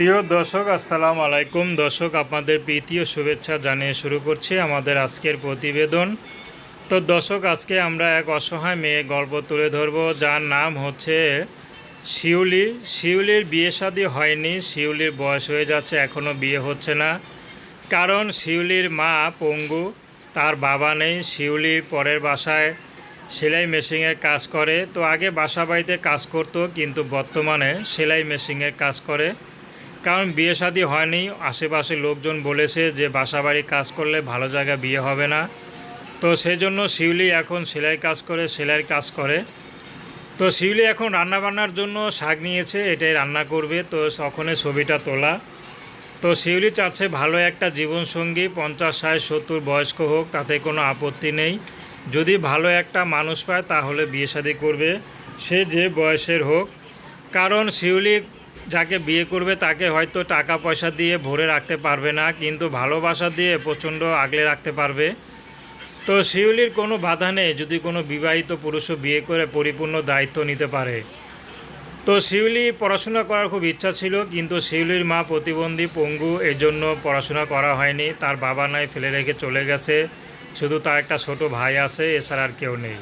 প্রিয় দর্শক, আসসালামু আলাইকুম। দর্শক, আপনাদের প্রীতি ও শুভেচ্ছা জানিয়ে শুরু করছি আমাদের আজকের প্রতিবেদন। তো দর্শক, আজকে আমরা এক অসহায় মেয়ে গল্প তুলে ধরব, যার নাম হচ্ছে শিউলি। শিউলির বিয়ে শাদী হয়নি, শিউলির বয়স হয়ে যাচ্ছে এখনও বিয়ে হচ্ছে না। কারণ শিউলির মা পঙ্গু, তার বাবা নেই, শিউলি পরের বাসায় সেলাই মেশিনের কাজ করে। তো আগে বাসা বাড়িতে কাজ করতো, কিন্তু বর্তমানে সেলাই মেশিনের কাজ করে। কারণ বিয়ে শাদী হয়নি, আশেপাশে লোকজন বলেছে যে বাসাবাড়ি কাজ করলে ভালো জায়গা বিয়ে হবে না। তো সেই জন্য শিউলি এখন সেলাই কাজ করে সেলাইয়ের কাজ করে। তো শিউলি এখন রান্না বান্নার জন্য শাক নিয়েছে, এটাই রান্না করবে। তো তখনই ছবিটা তোলা। তো শিউলি চাচ্ছে ভালো একটা জীবনসঙ্গী, পঞ্চাশ, ষাট, সত্তর বয়স্ক হোক, তাতে কোনো আপত্তি নেই। যদি ভালো একটা মানুষ পায়, তাহলে বিয়ে শাদী করবে। সে যে বয়সের হোক। কারণ শিউলি যাকে বিয়ে করবে তাকে হয়তো টাকা পয়সা দিয়ে ভরে রাখতে পারবে না, কিন্তু ভালোবাসা দিয়ে প্রচণ্ড আগলে রাখতে পারবে। তো শিউলির কোনো বাধা নেই, যদি কোনো বিবাহিত পুরুষও বিয়ে করে পরিপূর্ণ দায়িত্ব নিতে পারে। তো শিউলি পড়াশোনা করার খুব ইচ্ছা ছিল, কিন্তু শিউলির মা প্রতিবন্ধী পঙ্গু এর জন্য পড়াশোনা করা হয়নি। তার বাবা নাই, ফেলে রেখে চলে গেছে। শুধু তার একটা ছোট ভাই আছে, এছাড়া আর কেউ নেই।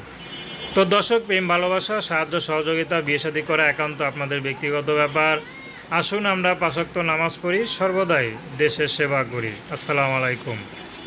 তো দর্শক, প্রেম, ভালোবাসা, সাহায্য, সহযোগিতা, বিয়ে শাদী করা একান্ত আপনাদের ব্যক্তিগত ব্যাপার। আসুন আমরা পাশক্ত নামাজ পড়ি সর্বদাই দেশের সেবা করি। আসসালামু আলাইকুম।